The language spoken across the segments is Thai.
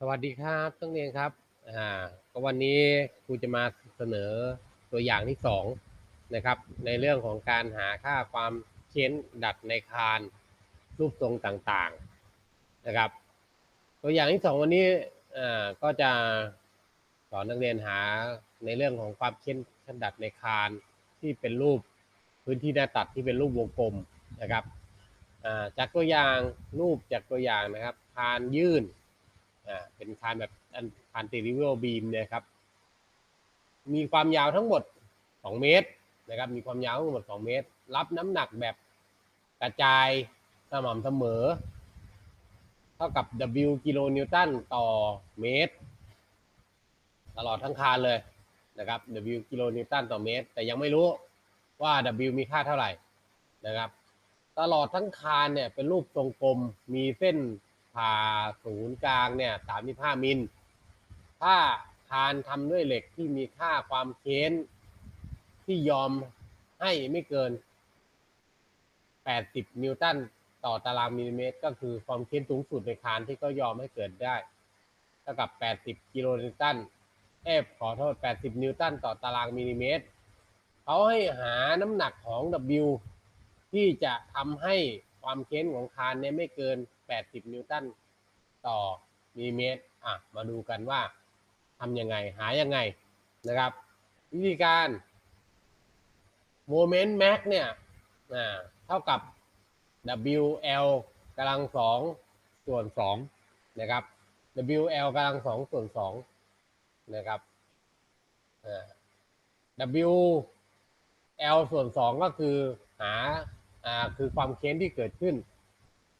สวัสดีครับนักเรียนครับอ่าก็วันนี้ครูจะมาเสนอตัวอย่างที่สองนะครับ ในเรื่องของการหาค่าความเค้นดัดในคานรูปทรงต่างๆนะครับ ตัวอย่างที่สองวันนี้อ่าก็จะสอนนักเรียนหาในเรื่องของความเค้นดัดในคานที่เป็นรูปพื้นที่หน้าตัดที่เป็นรูปวงกลมนะครับอ่าจากตัวอย่างรูปจากตัวอย่างนะครับคานยื่น อ่าเป็นคานแบบคานติริเวลบีมนี่ยครับ มีความยาวทั้งหมด 2 เมตรนะครับ มีความยาวทั้งหมด 2 เมตร รับน้ำหนักแบบกระจายสม่ำเสมอ เท่ากับ W กิโลนิวตันต่อเมตร ตลอดทั้งคานเลยนะครับ W กิโลนิวตันต่อเมตร แต่ยังไม่รู้ว่า W มีค่าเท่าไหร่นะครับ ตลอดทั้งคานเนี่ยเป็นรูปทรงกลมมีเส้น ผ่าศูนย์กลางเนี่ย35มิล ถ้าคานทำด้วยเหล็กที่มีค่าความเค้นที่ยอมให้ไม่เกิน 80 นิวตันต่อตารางมิลลิเมตร ก็คือความเค้นสูงสุดในคานที่ก็ยอมให้เกิดได้เท่ากับ 80 กิโลนิวตันเอฟขอโทษ 80 นิวตันต่อตารางมิลลิเมตร เขาให้หาน้ำหนักของ W ที่จะทำให้ความเค้นของคานเนี่ยไม่เกิน 80 นิวตันต่อมิลลิเมตรอะมาดูกันว่าทำยังไงหายังไงนะครับ วิธีการโมเมนต์แม็กเนี่ยเท่ากับ WL กำลังสองส่วนสองนะครับ WL กำลังสองส่วนสองนะครับอ่า WL ส่วนสองก็คือหาอ่าคือความเค้นที่เกิดขึ้น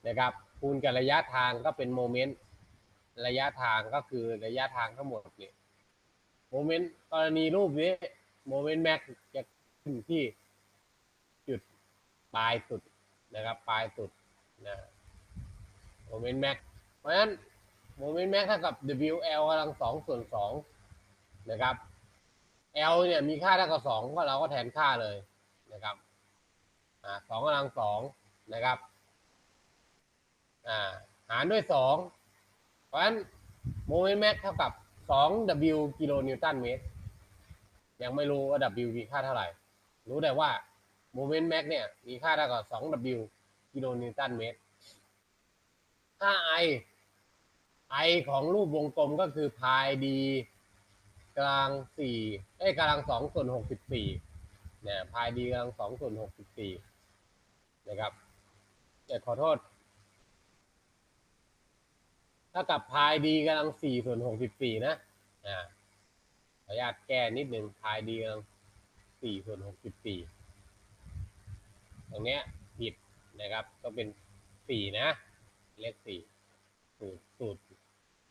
นะครับ คูณกับระยะทางก็เป็นโมเมนต์ระยะทางก็คือระยะทางทั้งหมดเนี่ยโมเมนต์กรณีรูปนี้โมเมนต์แม็กจะขึ้นที่จุดปลายสุดนะครับปลายสุดนะโมเมนต์แม็กเพราะฉะนั้นโมเมนต์แม็กเท่ากับ WL กำลังสองส่วนสองนะครับ L เนี่ยมีค่าเท่ากับสองก็เราก็แทนค่าเลยนะครับอ่าสองกำลังสองนะครับ อ่าหารด้วยสองเพราะฉะนั้นโมเมนต์แม็กเท่ากับสอง W กิโลนิวตันเมตร ยังไม่รู้ว่า W มีค่าเท่าไหร่ รู้แต่ว่าโมเมนต์แม็กเนี่ย มีค่าเท่ากับสอง W กิโลนิวตันเมตร ค่า I I ของรูปวงกลมก็คือพายดีกลางสี่เอ้กำลังสองส่วนหกสิบสี่เนี่ยพายดีกำลังสองส่วนหกสิบสี่นะครับเดี๋ยวขอโทษ ถ้ากับพายดีกำลังสี่ส่วนหกสิบสี่นะ อ่าขออนุญาตแก้นิดหนึ่งพายดีกำลังสี่ส่วนหกสิบสี่ตรงเนี้ยผิดนะครับก็เป็นสี่นะ เลขสี่สูตรสูตร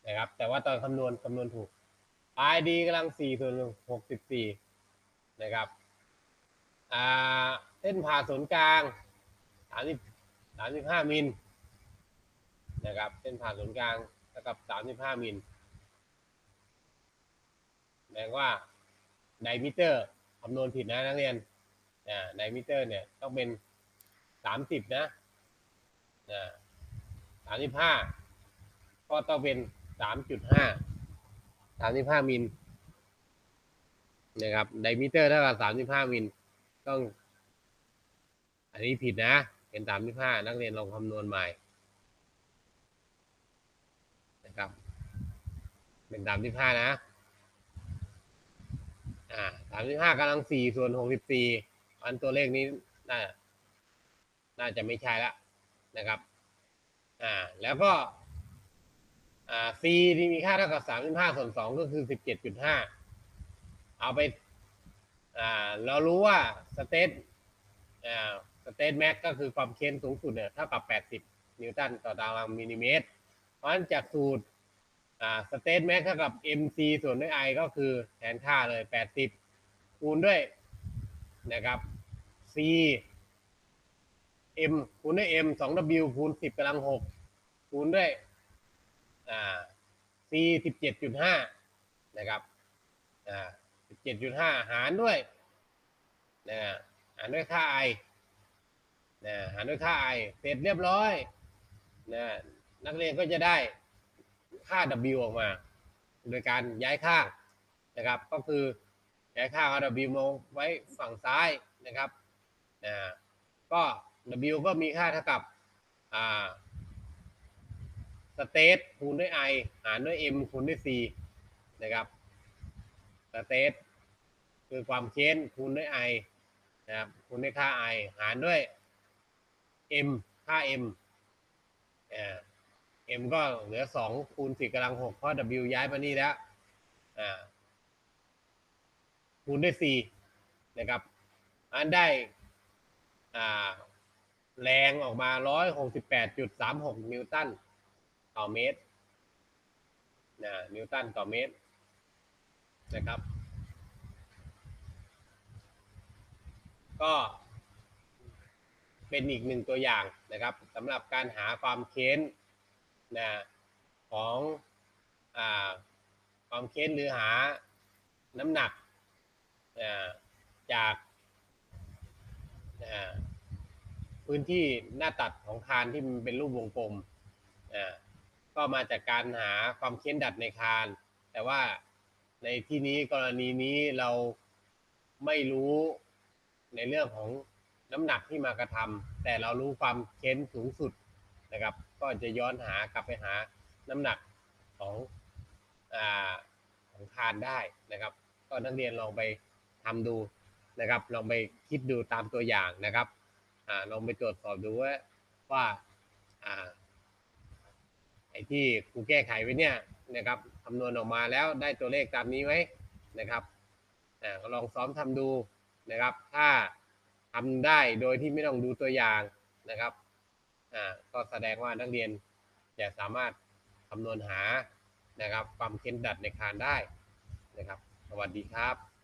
นะครับ แต่ว่าตอนคำนวณคำนวณถูก i d กำลังสี่ส่วนหกสิบสี่นะครับอ่าเส้นผ่าศูนย์กลางสามสิบสามสิบห้ามิลนะครับ เส้นผ่าศูนย์กลาง กับสามสิบห้ามิลแปลว่าไดมิเตอร์คำนวณผิดนะนักเรียนอ่าไดมิเตอร์เนี่ยต้องเป็นสามสิบนะอ่าสามสิบห้าก็ต้องเป็นสามจุดห้าสามสิบห้ามิลนะครับไดมิเตอร์เท่ากับสามสิบห้ามิลต้อง อันนี้ผิดนะ เป็นสามสิบห้านักเรียนลองคำนวณใหม่ ครับเป็นสามสิบห้านะ อ่าสามสิบห้ากำลังสี่ส่วนหกสิบสี่อันตัวเลขนี้น่าน่าจะไม่ใช่ละนะครับ อ่า แล้วก็อ่า c ที่มีค่าเท่ากับสามสิบห้าส่วนสองก็คือสิบเจ็ดจุดห้าเอาไป อ่า เรารู้ว่าสเตทอ่าสเตทแม็กก็คือความเค้นสูงสุดเนี่ยเท่ากับแปดสิบนิวตันต่อตารางมิลลิเมตร เพราะฉะนั้นจากสูตร อ่าสเตทแม็กเท่ากับ mc ส่วนด้วย i ก็คือแทนค่าเลยแปดสิบคูณด้วยนะครับ c m คูณด้วย m สอง w คูณสิบกำลังหกคูณด้วยอ่า c สิบเจ็ดจุดห้านะครับอ่าสิบเจ็ดจุดห้าหารด้วยนะหารด้วยค่า i นะหารด้วยค่า i เสร็จเรียบร้อยนะนักเรียนก็จะได้ ค่า W ออกมา โดยการย้ายข้านะครับ ก็คือย้ายข้างเอา W มาไว้ฝั่งซ้ายนะครับอ่าก็ W ก็มีค่าเท่ากับอ่าสเตทคูณด้วย i หารด้วย m คูณด้วย c นะครับสเตทคือความเค้นคูณด้วย i นะครับคูณด้วยค่า i หารด้วย m ค่า m อ่า m ก็เหลือสองคูณสี่กำลังหกเพราะ w ย้ายมานี่แล้ว อ่า คูณด้วย c นะครับ อันได้ อ่า แรงออกมาร้อยหกสิบแปดจุดสามหกนิวตันต่อเมตรนะนิวตันต่อเมตร นะครับ ก็เป็นอีกหนึ่งตัวอย่างนะครับสำหรับการหาความเค้น นะของอความเค้นหรือหาน้ำหนักอ่าจากอ่าพื้นที่หน้าตัดของคานที่มันเป็นรูปวงกลมอ่าก็มาจากการหาความเค้นดัดในคาน แต่ว่าในที่นี้กรณีนี้เราไม่รู้ในเรื่องของน้ำหนักที่มากระทำแต่เรารู้ความเค้นสูงสุด นะครับ ก็จะย้อนหากลับไปหาน้ำหนักของอของคานได้นะครับ ก็นักเรียนลองไปทำดูนะครับ ลองไปคิดดูตามตัวอย่างนะครับอลองไปตรวจสอบดูว่าว่าไอ้ที่ครูแก้ไขไว้เนี่ยนะครับคำนวณออกมาแล้วได้ตัวเลขตามนี้ไหมนะครับก็ลองซ้อมทำดูนะครับ ถ้าทำได้โดยที่ไม่ต้องดูตัวอย่างนะครับ อ่าก็แสดงว่านักเรียนจะสามารถคำนวณหานะครับความเค้นดัดในคานได้นะครับ สวัสดีครับ